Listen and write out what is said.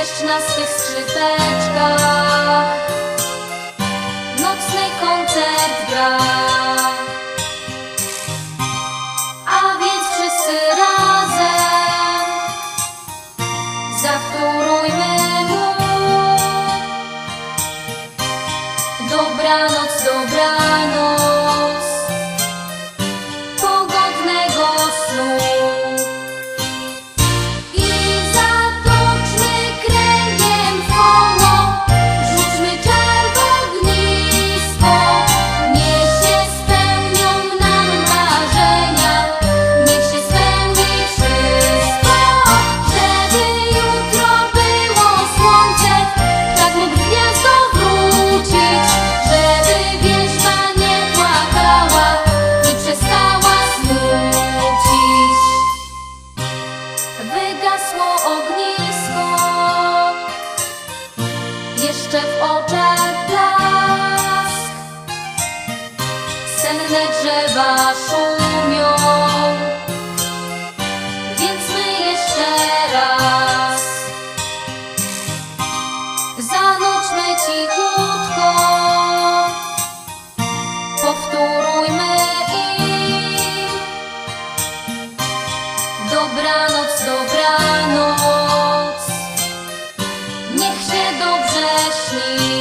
na swych skrzypeczkach drzewa szumią. Więc my jeszcze raz Zanućmy cichutko. Powtórujmy i Dobranoc, dobranoc. Niech się dobrze śni.